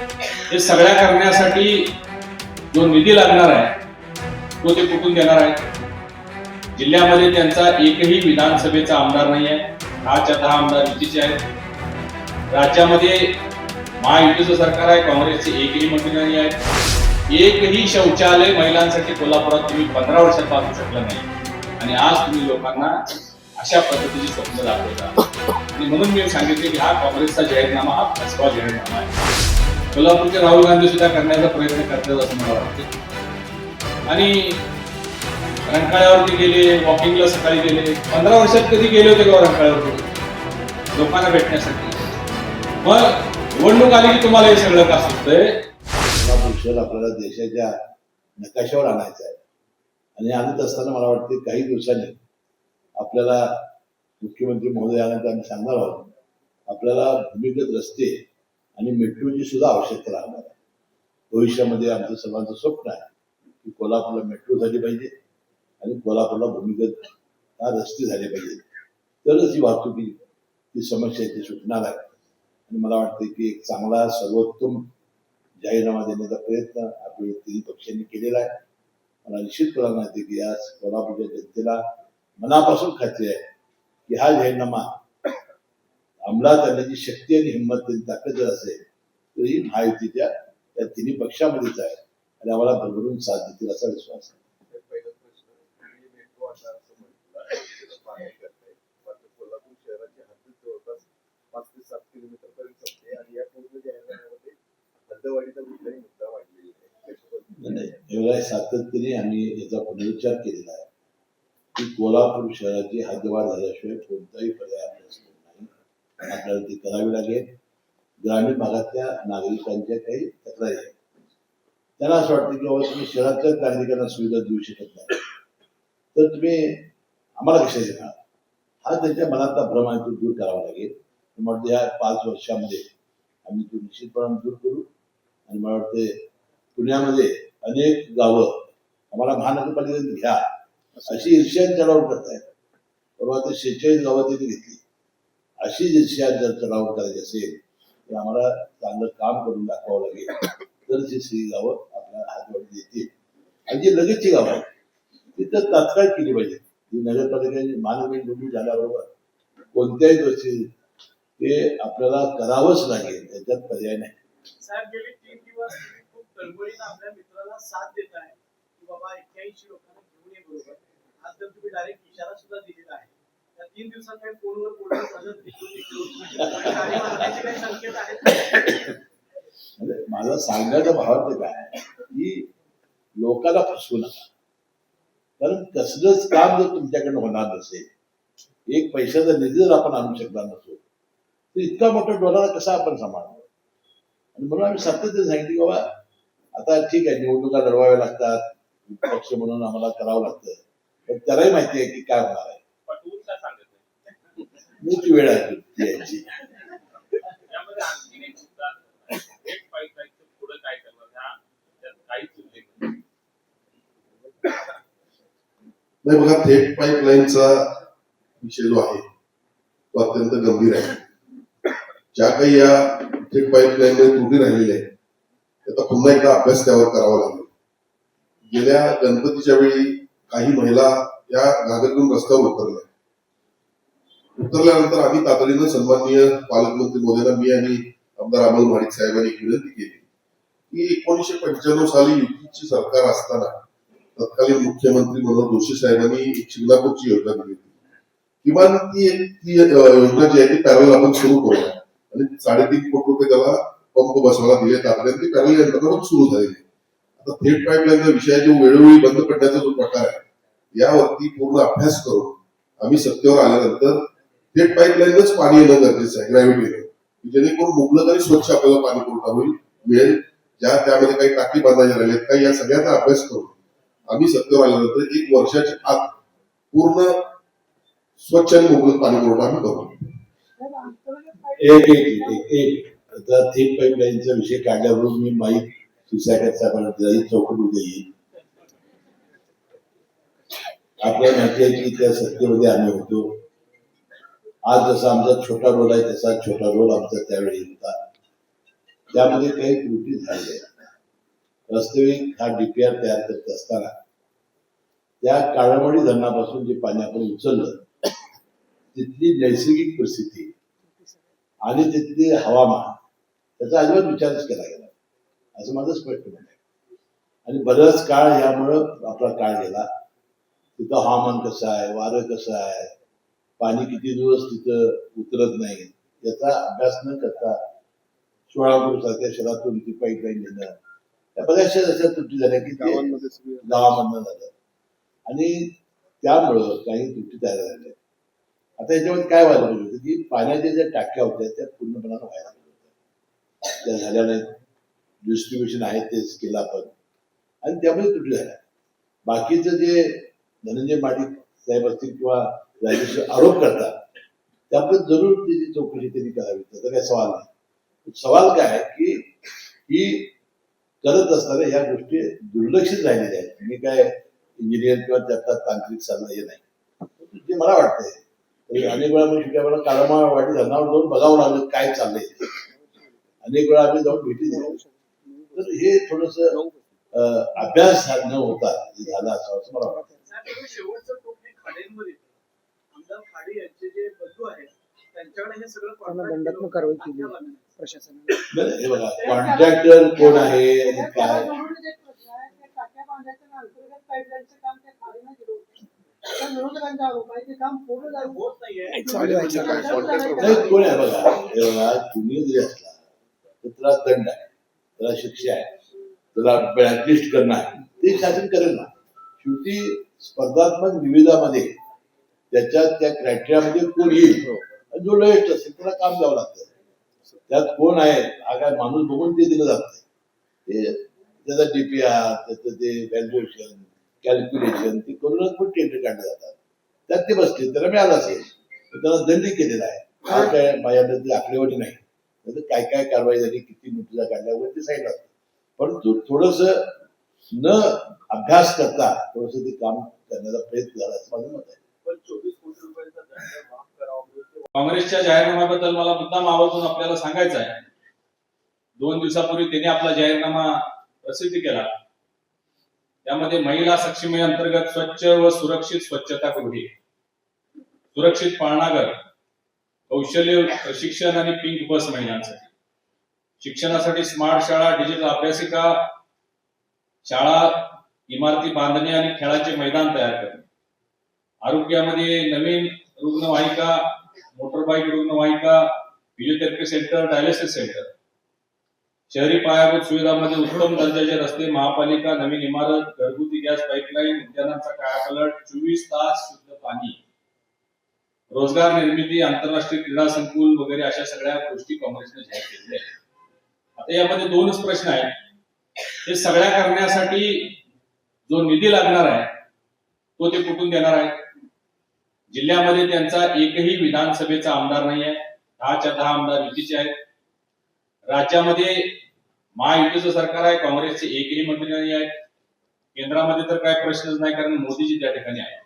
हे सगळ्या करण्यासाठी जो निधी लागणार आहे तो ते कुठून देणार आहे? जिल्ह्यामध्ये त्यांचा एकही विधानसभेचा आमदार नाही आहे. दहाच्या दहा आमदार युतीचे आहेत. राज्यामध्ये महायुतीचं सरकार आहे काँग्रेसचे एकही मंत्री नाही आहेत. एकही शौचालय महिलांसाठी कोल्हापुरात तुम्ही पंधरा वर्षात बांधू शकलं नाही. आणि आज तुम्ही लोकांना अशा पद्धतीची स्वप्न दाखवता. आणि म्हणून मी सांगितले की हा काँग्रेसचा जाहीरनामा हा फसवा जाहीरनामा आहे. कोल्हापूरचे राहुल गांधी सुद्धा करण्याचा प्रयत्न करतात असं मला वाटते. आणि रंकाळ्यावरती गेले वॉकिंगला सकाळी गेले. पंधरा वर्षात कधी गेले होते का हो रंकाळ्यावरती लोकांना भेटण्यासाठी. मग निवडणूक आली की तुम्हाला हे सगळं का सुचतंय कोल्हापूर आपल्याला देशाच्या नकाशावर आणायचं आहे. आणि आणत असताना मला वाटते काही दिवसांनी आपल्याला मुख्यमंत्री महोदयांना आम्ही सांगणार आहोत. आपल्याला भूमिगत रस्ते आणि मेट्रोची सुद्धा आवश्यकता राहणार आहे. भविष्यामध्ये आमचं सर्वांचं स्वप्न आहे की कोल्हापूरला मेट्रो झाली पाहिजे आणि कोल्हापूरला भूमिगत रस्ते झाले पाहिजे. तरच ही वाहतुकी ही समस्या ती सुटणार आहे. आणि मला वाटते की एक चांगला सर्वोत्तम जाहीरनामा देण्याचा प्रयत्न आपल्या तिन्ही पक्षांनी केलेला आहे. मला निश्चितपणे माहिती की आज कोल्हापूरच्या जनतेला मनापासून खात्री आहे की हा जाहीरनामा अंमलात आणण्याची शक्ती आणि हिंमत आणि ताकद जर असेल तर ही महायुतीच्या त्या तिन्ही पक्षामध्येच आहे. आणि आम्हाला भरभरून साथ देतील असा विश्वास आहे. सातत्याने आम्ही याचा पुनरुच्चार केलेला आहे. की कोल्हापूर शहराची हद्दवाढ झाल्याशिवाय कोणताही पर्याय आपल्याला ती करावी लागेल. ग्रामीण भागातल्या नागरिकांच्या काही तक्रारी आहेत. त्यांना असं वाटतं की बाबा तुम्ही शहरातल्याच नागरिकांना सुविधा देऊ शकत नाही. तर तुम्ही आम्हाला कशा देणार? हा त्यांच्या मनातला भ्रम आहे तो दूर करावा लागेल. मला वाटतं या पाच वर्षामध्ये आम्ही तो निश्चितपणे दूर करू. आणि मला वाटते पुण्यामध्ये अनेक गावं आम्हाला महानगरपालिकेने घ्या अशी ईर्ष्या चढावून करतायत. परवा ते शेहेचाळीस गावं त्यांनी घेतली. अशी ईर्ष्या जर चढाव करायची असेल तर आम्हाला चांगलं काम करून दाखवावं लागेल. तर ही श्री गावं आपल्या हातवडी येतील. आणि जी लगेचची गावं आहेत ती तर तात्काळ केली पाहिजे. ती नगरपालिकेची मानवी निवडणूक झाल्याबरोबर कोणत्याही गोष्टी ते आपल्याला करावंच लागेल त्याच्यात पर्याय नाही. साहेब गेले तीन दिवस खूप तळमळीनं आपल्या मित्राला साथ देत आहे की बाबा एक्क्याऐंशी लोकांना घेऊन ये बरोबर. आज तर तुम्ही डायरेक्ट इशारा सुद्धा दिलेला आहे. तीन दिवसात काही फोनवर बोलणं काही संकेत आहेत माझा सांगण्याचा भावार्थ म्हणजे काय? की लोकांना फसवू नका. कारण कसलंच काम जर तुमच्याकडनं होणार नसेल एक पैशाचा निधी जर आपण आणू शकणार नसो तर इतका मोठा डोलारा कसा आपण सांभाळणार? आणि म्हणून आम्ही सातत्य सांगितलं की बाबा आता ठीक आहे निवडणुका लढवाव्या लागतात पक्ष म्हणून आम्हाला करावं लागतं. पण त्यालाही माहिती आहे की काय होणार आहे. ह्या त्यात काहीच उल्लेख नाही. बघा थेट पाईपलाईनचा विषय जो आहे तो अत्यंत गंभीर आहे. ज्या काही या थेट पाईपलाईनमध्ये त्रुटी राहिलेल्या आहेत त्याचा पुन्हा एकदा अभ्यास त्यावर करावा लागेल. गेल्या गणपतीच्या वेळी काही महिला या घागरीतून रस्त्यावर उतरल्या. उतरल्यानंतर आम्ही तातडीनं सन्माननीय पालकमंत्री मोदींना मी आणि आमदार अमोल माडिक साहेबांनी विनंती केली की एकोणीसशे पंच्याण्णव साली युतीची सरकार असताना तत्कालीन मुख्यमंत्री मनोहर जोशी साहेबांनी एक शिंगणापूरची योजना दिली होती. किमान ती ती योजना जी आहे ती पॅरल आपण सुरू करूया. आणि साडेतीन कोटी रुपये त्याला पंप बसवायला दिले तातडीने ती पॅरल यंत्रणा सुरू झालेली आता थेट पाईपलाईनचा विषय जो वेळोवेळी बंद पडण्याचा जो प्रकार आहे यावरती पूर्ण अभ्यास करून आम्ही सत्तेवर आल्यानंतर थेट पाईपलाईनच पाणी येणं गरजेचं आहे ग्रॅव्हिटीनं जेणेकरून मुबलक आणि स्वच्छ आपल्याला पाणी पुरवठा होईल मिळेल. ज्या त्यामध्ये काही टाकी बांधायच्या राहिल्यात काही या सगळ्याचा अभ्यास करून आम्ही सत्तेवर आल्यानंतर एक वर्षाच्या आत पूर्ण स्वच्छ आणि मुबलक पाणी पुरवठा आम्ही करू. एक एक एक आता थेट पाईपलाईनचा विषय काढल्यावरून मी माहीत क्षीरसागर साहेबांना जाईल चौकट उद्या येईल आपल्याला माहिती आहे की त्या सत्तेमध्ये आम्ही होतो. आज जसा आमचा छोटा रोल आहे तसा छोटा रोल आमचा त्यावेळी होता. त्यामध्ये काही त्रुटी झालेल्या वास्तविक हा डीपीआर तयार करत असताना त्या काळमडी धरणापासून जे पाणी आपण उचललं तिथली नैसर्गिक परिस्थिती आणि तिथले हवामान त्याचा अजिबात विचारच केला गेला असं माझं स्पष्ट म्हणणं आहे. आणि बराच काळ यामुळं आपला काळ गेला. तिथं हवामान कसं आहे वारं कसं आहे पाणी किती दिवस तिथं उतरत नाही याचा अभ्यास न करता सोळापूर सारख्या शहरातून ती पाईपलाईन नेणं त्या बऱ्याचशा अशा त्रुटी झाल्या की गावांमध्ये गावामधनं झालं. आणि त्यामुळं काही त्रुटी तयार झाल्या आता याच्यामध्ये काय व्हायला पाहिजे होतं की पाण्याच्या ज्या टाक्या होत्या त्या पूर्णपणानं व्हायला पाहिजे होत्या. त्या झाल्या नाहीत. डिस्ट्रीब्युशन आहे तेच केलं आपण. आणि त्यामुळे त्रुटी झाल्या. बाकीचं जे धनंजय माडिक साहेब असतील किंवा राजेश आरोप करतात. त्यामुळे जरूर त्याची चौकशी त्यांनी करावी. त्याचा काही सवाल नाही. सवाल काय आहे की ही करत असताना या गोष्टी दुर्लक्षित राहिलेल्या आहेत. मी काय इंजिनियर किंवा त्यातला तांत्रिक सल्ला हे नाही. जे मला वाटतंय. अनेक वेळा मी शिकाय मला कारमा वाटी धरणावर जाऊन बघावं लागलं काय चाललंय. अनेक वेळा आम्ही जाऊन भेटी दिली तर हे थोडस अभ्यास न होता झाला झालं असं मला वाटतं हे खाडे यांचे जे बंधू आहेत त्यांच्याकडे हे सगळं त्यांना दंडात्मक कारवाई. केली. आम्हाला नाही. प्रशासनाने. नाही, हे बघा कॉन्ट्रॅक्टर कोण आहे आणि काय? चालू आहे, चालू आहे. नाही कोण आहे बघा? हे बघा तुम्ही जरी असला तर त्याला दंड आहे. त्याला शिक्षा आहे. त्याला ब्लॅकलिस्ट करणं आहे ते शासन करेल ना. शेवटी स्पर्धात्मक निविदामध्ये त्याच्यात त्या क्रायटेरियामध्ये कोण येईल? आणि जो लोएस्ट असेल त्याला काम द्यावं लागतं. त्यात कोण आहे हा काय माणूस बघून ते दिलं जात. ते त्याचा डीपीआर त्याचं ते व्हॅल्युएशन कॅल्क्युलेशन ते करूनच पण टेंडर काढले जातात. त्यात ते बसले त्याला मिळालं असेल त्याला दंडी केलेला आहे. हा काय माझ्याकडे ती आकडेवारी नाही. त्याचं काय काय कारवाई झाली किती नोटिसा काढल्या वगैरे ते सांगितलं असतं. परंतु थोडस न अभ्यास करता थोडस ते काम करण्याचा प्रयत्न झाला असं माझं मत आहे. काँग्रेसच्या जाहीरनाम्याबद्दल मला मुद्दाम आवर्जून आपल्याला सांगायचं आहे. दोन दिवसापूर्वी त्यांनी आपला जाहीरनामा प्रसिद्ध केला. त्यामध्ये महिला सक्षमी अंतर्गत स्वच्छ व सुरक्षित स्वच्छता गृही सुरक्षित पाळणाघर कौशल्य प्रशिक्षण आणि पिंक बस महिलांसाठी. शिक्षणासाठी स्मार्ट शाळा डिजिटल अभ्यासिका शाळा इमारती बांधणे आणि खेळाचे मैदान तयार करणे. आरोग्यामध्ये नवीन रुग्णवाहिका मोटरबाईक रुग्णवाहिका फिजिओथेरपी सेंटर डायलिसिस सेंटर शहरी पायाभूत सुविधामध्ये उत्तम दर्जाचे रस्ते महापालिका नवीन इमारत घरगुती गॅस पाईपलाईन उद्यानांचा कायापालट चोवीस तास शुद्ध पाणी. रोजगार निर्मिती आंतरराष्ट्रीय क्रीडा संकुल वगैरे अशा सगळ्या गोष्टी काँग्रेसने जाहीर केलेल्या आहेत. आता यामध्ये दोनच प्रश्न आहेत. हे सगळ्या करण्यासाठी जो निधी लागणार आहे तो ते कुठून देणार आहे? जिल्ह्यामध्ये त्यांचा एकही विधानसभेचा आमदार नाही आहे. दहाच्या दहा आमदार युतीचे आहेत. राज्यामध्ये महायुतीचं सरकार आहे काँग्रेसचे एकही मंत्री नाही आहेत. केंद्रामध्ये तर काय प्रश्नच नाही कारण मोदीजी त्या ठिकाणी आहेत.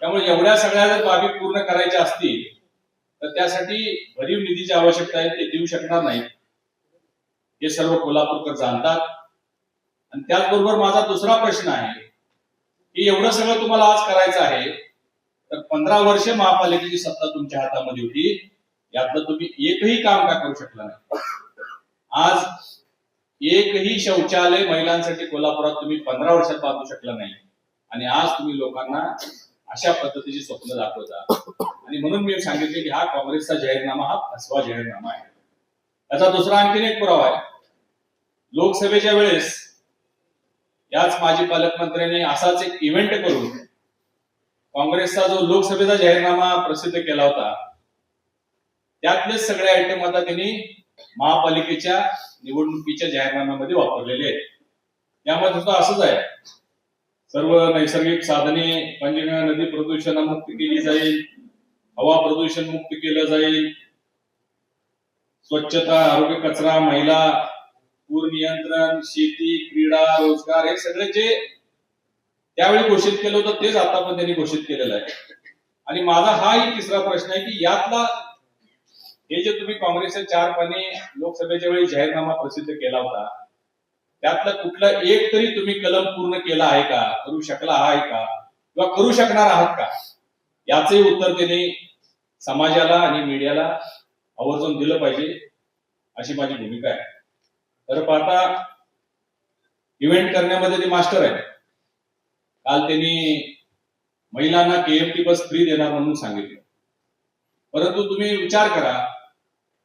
त्यामुळे एवढ्या सगळ्या जर बाबी पूर्ण करायच्या असतील तर त्यासाठी भरीव निधीची आवश्यकता आहे ते देऊ शकणार नाहीत. हे सर्व कोल्हापूरकर जाणतात. आणि त्याचबरोबर माझा दुसरा प्रश्न आहे की एवढं सगळं तुम्हाला आज करायचं आहे तर पंधरा वर्ष महापालिकेची सत्ता तुमच्या हातामध्ये होती. यातलं तुम्ही एकही काम का करू शकला नाही? आज एकही शौचालय महिलांसाठी कोल्हापुरात तुम्ही पंधरा वर्षात बांधू शकला नाही. आणि आज तुम्ही लोकांना अशा पद्धतीची स्वप्न दाखवता. आणि म्हणून मी सांगितले की हा काँग्रेसचा जाहीरनामा हा फसवा जाहीरनामा आहे. त्याचा दुसरा आणखीन एक पुरावा आहे. लोकसभेच्या वेळेस याच माजी पालकमंत्र्यांनी असाच एक इव्हेंट करून काँग्रेसचा जो लोकसभेचा जाहीरनामा प्रसिद्ध केला होता त्यातलेच सगळे आयटम आता त्यांनी महापालिकेच्या निवडणुकीच्या जाहीरनाम्यामध्ये वापरलेले आहेत. त्यामध्ये सुद्धा असंच आहे. सर्व नैसर्गिक साधने पंचगंगा नदी प्रदूषणामुक्त केली जाईल हवा प्रदूषण मुक्त केलं जाईल स्वच्छता आरोग्य कचरा महिला पूर नियंत्रण शेती क्रीडा रोजगार हे सगळे जे त्यावेळी घोषित केलं होतं तेच आता पण त्यांनी घोषित केलेलं आहे. आणि माझा हाही तिसरा प्रश्न आहे की यातला हे जे तुम्ही काँग्रेसच्या चार पाने लोकसभेच्या वेळी जाहीरनामा प्रसिद्ध केला होता त्यातला कुठला एक तरी तुम्ही कलम पूर्ण केला आहे का? करू शकला आहे का? किंवा करू शकणार आहात का? याचे उत्तर त्यांनी समाजाला आणि मीडियाला आवर्जून दिलं पाहिजे अशी माझी भूमिका आहे. तर पाहता इव्हेंट करण्यामध्ये ते मास्टर आहे. काल त्यांनी महिलांना केएमटी बस फ्री देणार म्हणून सांगितलं. परंतु तुम्ही विचार करा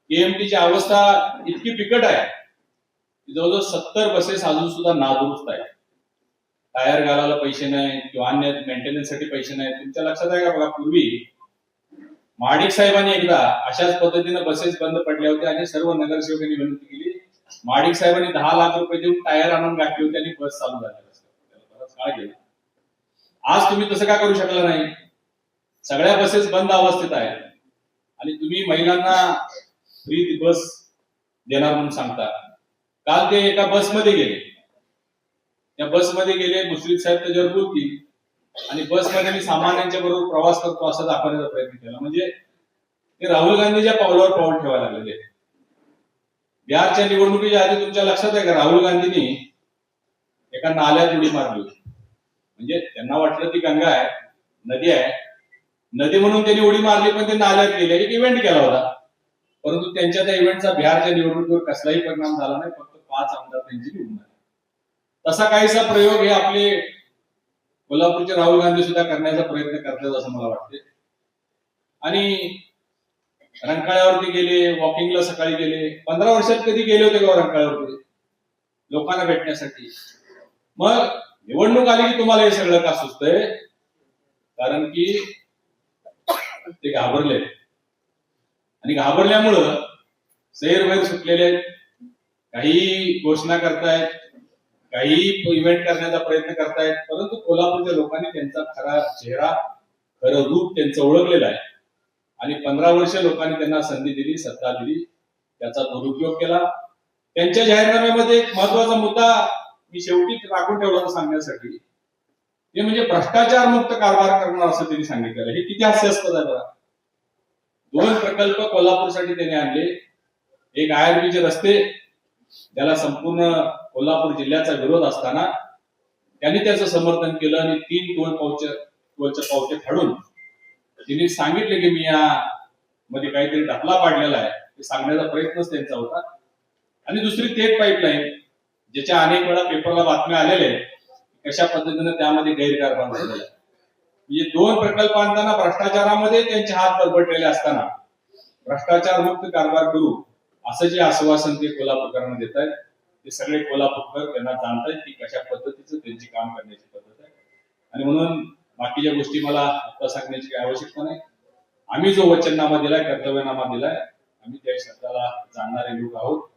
केएमटीची अवस्था इतकी बिकट आहे की जवळजवळ सत्तर बसेस अजून सुद्धा नादुरुस्त आहेत. टायर घालायला पैसे नाही किंवा अन्य मेंटेनन्ससाठी पैसे नाही. तुमच्या लक्षात आहे का बघा पूर्वी महाडिक साहेबांनी एकदा अशाच पद्धतीने बसेस बंद पडल्या होत्या आणि सर्व नगरसेवकांनी विनंती केली. महाडिक साहेबांनी दहा लाख रुपये देऊन टायर आणून घातली होती आणि बस चालू झाली. बराच काळ गेला. आज तुम्ही तसं का करू शकला नाही? सगळ्या बसेस बंद अवस्थेत आहेत. आणि तुम्ही महिलांना फ्री बस देणार म्हणून सांगता. काल ते एका बसमध्ये गेले. त्या बसमध्ये गेले मुश्रीफ साहेब त्याच्यावर बोलतील. आणि बसमध्ये मी सामान्यांच्या बरोबर प्रवास करतो असं दाखवण्याचा प्रयत्न केला. म्हणजे ते राहुल गांधीच्या पावलावर पाऊल ठेवायला लागलेले बिहारच्या निवडणुकीच्या आधी तुमच्या लक्षात आहे का? राहुल गांधींनी एका नाल्यात उडी मारली होती. म्हणजे त्यांना वाटलं ती गंगा आहे नदी आहे. नदी म्हणून त्यांनी उडी मारली पण ते नाल्यात गेले. एक इव्हेंट केला होता. परंतु त्यांच्या त्या इव्हेंटचा बिहारच्या निवडणुकीवर कसलाही परिणाम झाला नाही. फक्त पाच आमदार त्यांची निवडून आले. तसा काहीसा प्रयोग हे आपले कोल्हापूरचे राहुल गांधी सुद्धा करण्याचा प्रयत्न करतात असं मला वाटते. आणि रंकाळ्यावरती गेले वॉकिंगला सकाळी गेले. पंधरा वर्षात कधी गेले होते का हो रंकाळ्यावरती लोकांना भेटण्यासाठी. मग निवडणूक आली की तुम्हाला हे सगळं का सुचतंय? कारण की ते घाबरले. आणि घाबरल्यामुळं सैरवैर सुटलेले काही घोषणा करतायत काही इव्हेंट करण्याचा प्रयत्न करतायत. परंतु कोल्हापूरच्या लोकांनी त्यांचा खरा चेहरा खरं रूप त्यांचं ओळखलेलं आहे. आणि पंधरा वर्ष लोकांनी त्यांना संधी दिली सत्ता दिली त्याचा दुरुपयोग केला. त्यांच्या जाहीरनाम्यामध्ये एक महत्त्वाचा मुद्दा मी शेवटी राखून ठेवलं सांगण्यासाठी. ते म्हणजे भ्रष्टाचार मुक्त कारभार करणार असं त्यांनी सांगितलेलं. हे किती हास्यास्पद आहे बघा. दोन प्रकल्प कोल्हापूरसाठी त्यांनी आणले. एक आयआरबीचे रस्ते ज्याला संपूर्ण कोल्हापूर जिल्ह्याचा विरोध असताना त्यांनी त्याचं समर्थन केलं आणि तीन टोल पावचे टोलचे पावचे फाडून तिने सांगितले की मी या मध्ये काहीतरी ढकला पाडलेला आहे. हे सांगण्याचा प्रयत्नच त्यांचा होता. आणि दुसरी थेट पाईपलाईन ज्याच्या अनेक वेळा पेपरला बातम्या आलेल्या आहेत कशा पद्धतीने त्यामध्ये गैरकारभार झालेला आहे. म्हणजे दोन प्रकल्प आणताना भ्रष्टाचारामध्ये त्यांचे हात बरबटलेले असताना भ्रष्टाचार मुक्त कारभार करू असं जे आश्वासन ते कोल्हापूरकरांना देत आहेत ते सगळे कोल्हापूरकर त्यांना जाणतायत की कशा पद्धतीचं त्यांची काम करण्याची पद्धत आहे. आणि म्हणून बाकीच्या गोष्टी मला आता सांगण्याची काही आवश्यकता नाही. आम्ही जो वचननामा दिलाय कर्तव्यनामा दिलाय आम्ही त्या शब्दाला जाणणारे लोक आहोत.